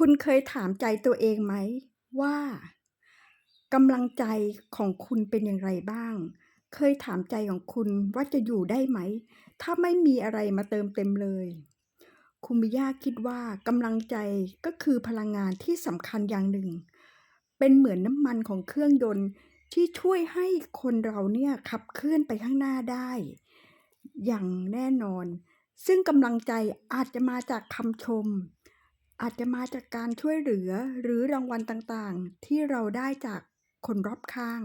คุณเคยถามใจตัวเองไหม ว่ากำลังใจของคุณเป็นอย่างไรบ้าง เคยถามใจของคุณว่าจะอยู่ได้ไหม ถ้าไม่มีอะไรมาเติมเต็มเลย คุณมิยาคิดว่ากำลังใจก็คือพลังงานที่สำคัญอย่างหนึ่ง เป็นเหมือนน้ำมันของเครื่องยนต์ที่ช่วยให้คนเราเนี่ยขับเคลื่อนไปข้างหน้าได้ อย่างแน่นอน ซึ่งกำลังใจอาจจะมาจากคำชม อาจจะมาจากการช่วยเหลือหรือรางวัลต่างๆ ที่เราได้จากคนรอบข้าง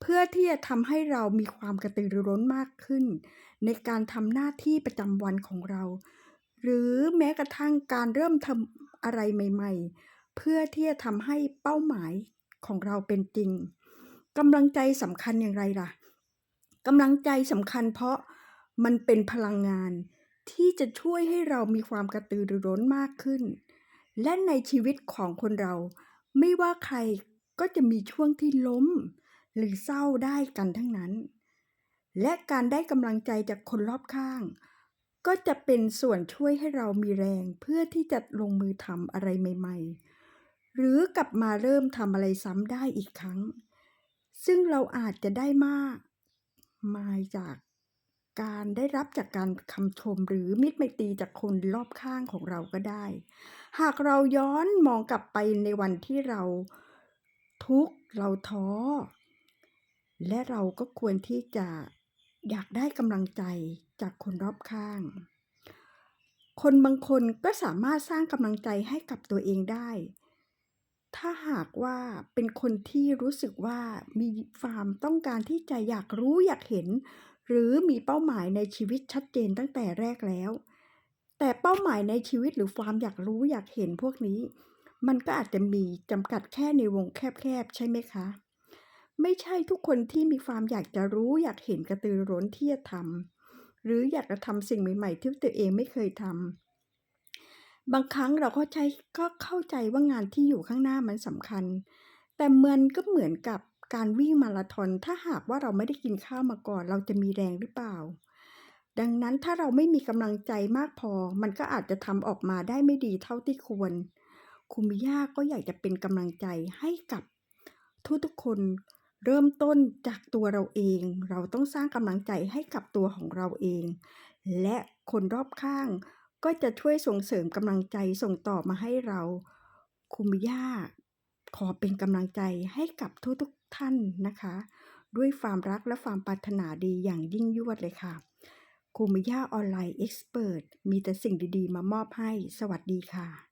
เพื่อที่จะทำให้เรามีความกระตือรือร้นมากขึ้น ในการทำหน้าที่ประจำวันของเรา หรือแม้กระทั่งการเริ่มทำอะไรใหม่ๆ เพื่อที่จะทำให้เป้าหมายของเราเป็นจริงกำลังใจสำคัญอย่างไรล่ะกำลังใจสำคัญเพราะมันเป็นพลังงาน ที่จะช่วยให้เรามีความกระตือรือร้นมากขึ้น และในชีวิตของคนเรา ไม่ว่าใครก็จะมีช่วงที่ล้ม หรือเศร้าได้กันทั้งนั้น และการได้กำลังใจจากคนรอบข้าง ก็จะเป็นส่วนช่วยให้เรามีแรงเพื่อที่จะลงมือทำอะไรใหม่ ๆ หรือกลับมาเริ่มทำอะไรซ้ำได้อีกครั้ง ซึ่งเราอาจจะได้มาก มาจาก การได้รับจากการคำชมหรือมิตรไมตรีจากคนรอบข้างของเราก็ได้ หากเราย้อนมองกลับไปในวันที่เราทุกข์เราท้อ และเราก็ควรที่จะอยากได้กำลังใจจากคนรอบข้าง คนบางคนก็สามารถสร้างกำลังใจให้กับตัวเองได้ ถ้าหากว่าเป็นคนที่รู้สึกว่ามีความต้องการที่จะอยากรู้อยากเห็น หรือมีเป้าหมายในชีวิตชัดเจนตั้งแต่แรกแล้ว แต่เป้าหมายในชีวิตหรือความอยากรู้อยากเห็นพวกนี้ มันก็อาจจะมีจำกัดแค่ในวงแคบๆ ใช่ไหมคะ ไม่ใช่ทุกคนที่มีความอยากจะรู้อยากเห็นกระตือร้นที่จะทำหรืออยากจะทำสิ่งใหม่ๆ ที่ตัวเองไม่เคยทำบางครั้งเราก็ใช้ก็เข้าใจว่างานที่อยู่ข้างหน้ามันสำคัญ แต่มันก็เหมือนกับ การวิ่งมาราธอนถ้าหากว่าเราไม่ได้กินข้าวมาก่อน เราจะมีแรงหรือเปล่า ดังนั้นถ้าเราไม่มีกำลังใจมากพอ มันก็อาจจะทำออกมาได้ไม่ดีเท่าที่ควร คุณมิยาก็อยากจะเป็นกำลังใจให้กับทุกๆคนเริ่มต้นจากตัวเราเอง เราต้องสร้างกำลังใจให้กับตัวของเราเอง และคนรอบข้างก็จะช่วยส่งเสริมกำลังใจส่งต่อมาให้เราคุณมิยา ขอเป็นกำลังใจให้กับทุกๆท่านนะคะ ด้วยความรักและความปรารถนาดีอย่างยิ่งยวดเลยค่ะคุมิยาออนไลน์เอ็กซ์เพรสมีแต่สิ่งดี ๆ มามอบให้ สวัสดีค่ะ